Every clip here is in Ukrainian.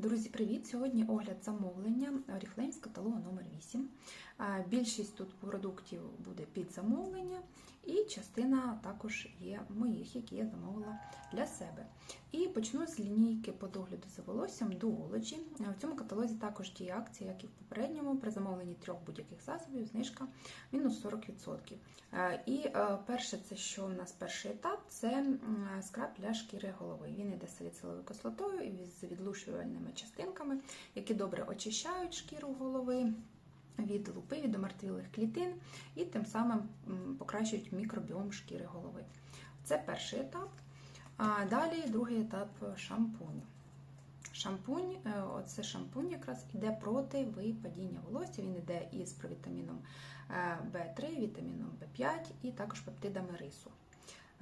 Друзі, привіт! Сьогодні огляд замовлення Oriflame з каталогу номер 8 Більшість тут продуктів буде під замовлення, і частина також є моїх, які я замовила для себе. І почну з лінійки по догляду за волоссям Duology. В цьому каталозі також діє акція, як і в попередньому, при замовленні трьох будь-яких засобів, знижка мінус 40%. Е, І е, перше, це що в нас перший етап, це скраб для шкіри голови. Він іде з саліциловою кислотою і з відлушувальними частинками, які добре очищають шкіру голови. Від лупи, від омертвілих клітин і тим самим покращують мікробіом шкіри голови. Це перший етап. А далі другий етап шампуню. Шампунь, е, оце шампунь якраз іде проти випадіння волосся. Він іде із провітаміном В3, вітаміном В5 і також пептидами рису.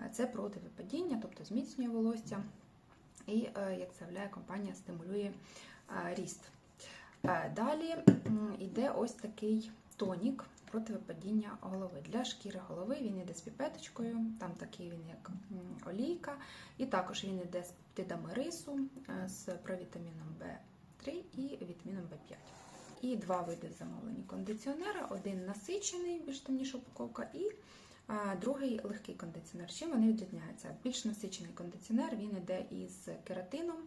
Е, Це проти випадіння, тобто зміцнює волосся. І, е, як заявляє компанія, стимулює е, ріст. Е, Далі йде ось такий тонік проти випадіння голови. Для шкіри голови він йде з піпеточкою, там такий він як олійка, і також він йде з пептидами рису, е, з провітаміном В3 і вітаміном В5. І два види замовлені кондиціонера: один насичений, більш темніша упаковка, і другий легкий кондиціонер. Чим вони відрізняються? Більш насичений кондиціонер він йде із кератином е,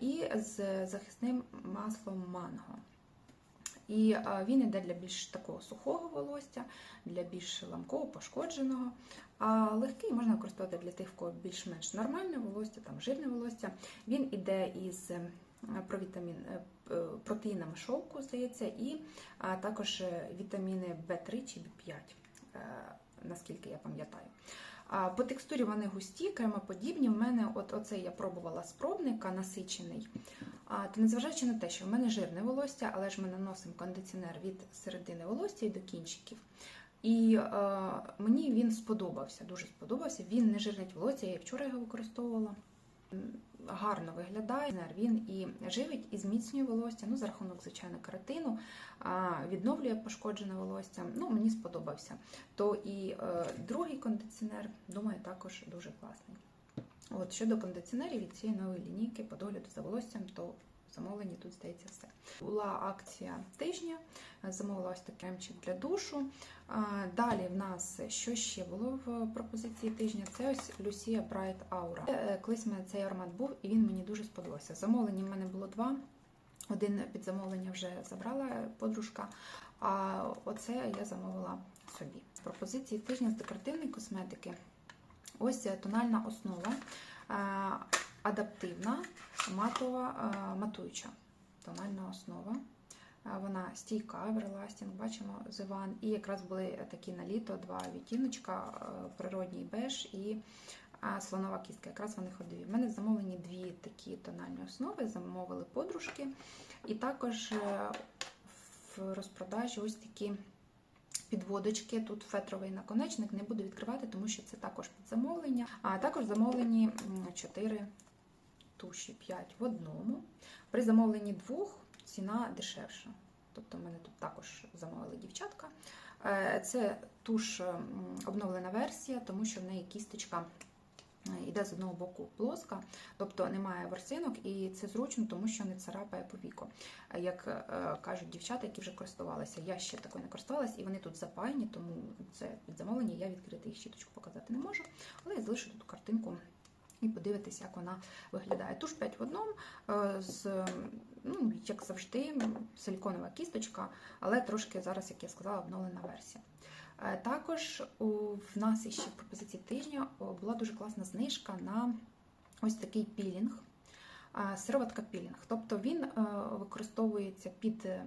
і з захисним маслом манго. І е, він йде для більш такого сухого волосся, для більш ламково пошкодженого. А легкий можна використовувати для тих, в кого більш-менш нормальне волосся, там жирне волосся. Він іде із е, провітамін, е, е, протеїнами шовку, здається, і також е, вітаміни В3 чи В5, е, наскільки я пам'ятаю. По текстурі вони густі, кремоподібні. В мене от оцей я пробувала з пробника насичений. То незважаючи на те, що в мене жирне волосся, але ж ми наносимо кондиціонер від середини волосся і до кінчиків. І е, мені він сподобався, дуже сподобався. Він не жирнить волосся, я вчора його використовувала. Гарно виглядає. Він і живить, і зміцнює волосся, ну, за рахунок, звичайно, каратину, відновлює пошкоджене волосся. Ну, мені сподобався. То і е, другий кондиціонер, думаю, також дуже класний. От щодо кондиціонерів від цієї нової лінійки по догляду за волоссям, то замовленні тут здається все. Була акція тижня, замовила ось такий кремчик для душу. Далі в нас що ще було в пропозиції тижня? Це ось Bright Aura. Е, Колись в мене цей аромат був, і він мені дуже сподобався. Замовлень в мене було два. Один під замовлення вже забрала подружка, а оце я замовила собі. Пропозиції тижня з декоративної косметики. Ось е, тональна основа, е, адаптивна, матова, е, матуюча тональна основа. Е, Вона стійка, Everlasting, бачимо Зиван. І якраз були такі на літо два відтіночка, е, природній беж і слонова кістка. Якраз вони ходові. В мене замовлені дві такі тональні основи, замовили подружки. І також в розпродажі ось такі підводочки. Тут фетровий наконечник не буду відкривати, тому що це також під замовлення. А також замовлені 4 туші 5 в одному. При замовленні двох ціна дешевша. Тобто, мене тут також замовили дівчатка. Е, Це туш обновлена версія, тому що в неї кісточка йде з одного боку плоска, тобто немає ворсинок, і це зручно, тому що не царапає по віку. Е, Як е, кажуть дівчата, які вже користувалися, я ще такою не користувалася, і вони тут запаяні, тому це під замовлення. Я відкрити їх щіточку показати не можу, але я залишу тут картинку. І подивитися, як вона виглядає. Туш 5 в одному, е, з, ну, як завжди, силіконова кісточка, але трошки зараз, як я сказала, обновлена версія. Е, Також в нас іще в пропозиції тижня була дуже класна знижка на ось такий пілінг. а, Сироватка пілінг. Тобто він е, використовується під е,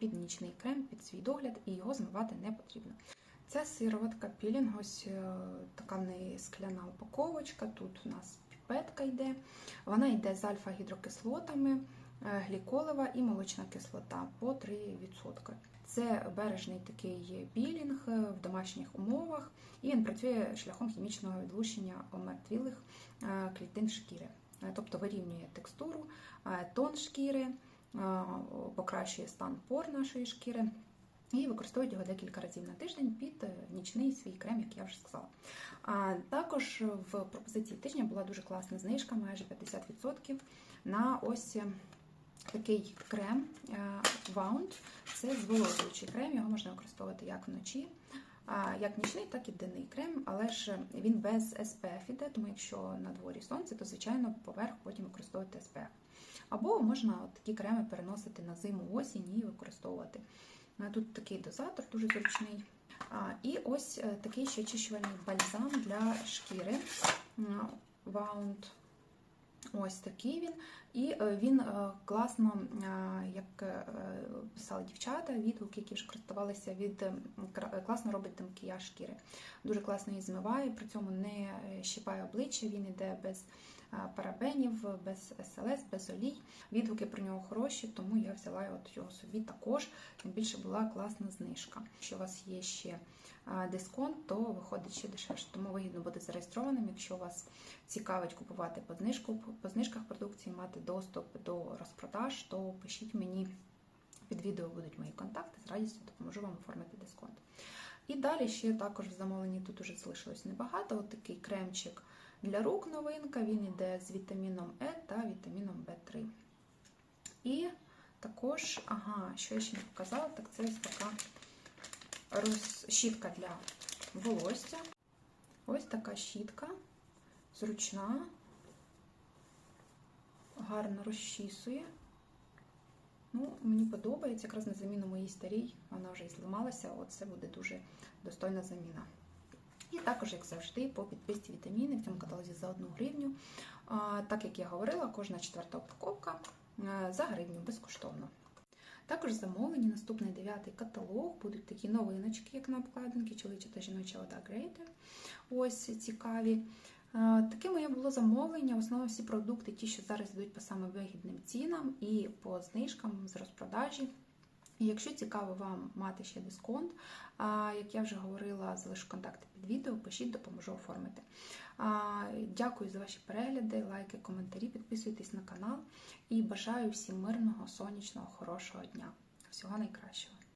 під нічний крем, під свій догляд, і його змивати не потрібно. Це сироватка пілінг, ось е, така в неї скляна упаковочка. Тут у нас піпетка йде. Вона йде з альфа-гідрокислотами, е, гліколева і молочна кислота по 3%. Це бережний такий пілінг е, в домашніх умовах, і він працює шляхом хімічного відлучення омертвілих клітин шкіри. Тобто вирівнює текстуру, тон шкіри, покращує стан пор нашої шкіри. І використовують його декілька разів на тиждень під е, нічний свій крем, як я вже сказала. А також в пропозиції тижня була дуже класна знижка, майже 50% на ось е, такий крем е, Wound. Це зволожуючий крем, його можна використовувати як вночі, як нічний, так і денний крем, але ж він без SPF іде, тому якщо на дворі сонце, то звичайно поверх потім використовувати SPF. Або можна от такі креми переносити на зиму осінь і використовувати. Тут такий дозатор дуже зручний. І ось е, такий ще очищувальний бальзам для шкіри. Wound. Ось такий він. І е, він е, класно, як писали дівчата, відгуки, які вже користувалися від класно робить де макіяж шкіри. Дуже класно її змиває, при цьому не щипає обличчя, він іде без парабенів, без СЛС, без олій. Відгуки про нього хороші, тому я взяла от його собі також. Тим більше була класна знижка. Якщо у вас є ще дисконт, то виходить ще дешевше. Тому вигідно бути зареєстрованим, якщо вас цікавить купувати по знижку, по знижках продукції, мати доступ до розпродаж, то пишіть мені під відео будуть мої контакти, з радістю допоможу вам оформити дисконт. І далі ще також в замовленні тут уже залишилось небагато. От такий кремчик для рук новинка. Він іде з вітаміном Е та вітаміном В3. І також, ага, що я ще не показала, так це ось така щітка для волосся. Ось така щітка, зручна, гарно розчісує. Ну, мені подобається, якраз на заміну моїй старій, вона вже і зламалася, от це буде дуже достойна заміна. І також, як завжди, по підписці вітаміни в цьому каталозі за 1 гривню. Так як я говорила, кожна четверта упаковка е, за гривню безкоштовно. Також замовлені наступний дев'ятий каталог. Будуть такі новиночки, як на обкладинки, чоловіча та жіноча вода Грейтер. Ось цікаві. Е, Таке моє було замовлення. В основному всі продукти, ті, що зараз йдуть по саме вигідним цінам і по знижкам з розпродажі. Якщо цікаво вам мати ще дисконт, як я вже говорила, залишу контакти під відео, пишіть, допоможу оформити. Дякую за ваші перегляди, лайки, коментарі, підписуйтесь на канал і бажаю всім мирного, сонячного, хорошого дня. Всього найкращого!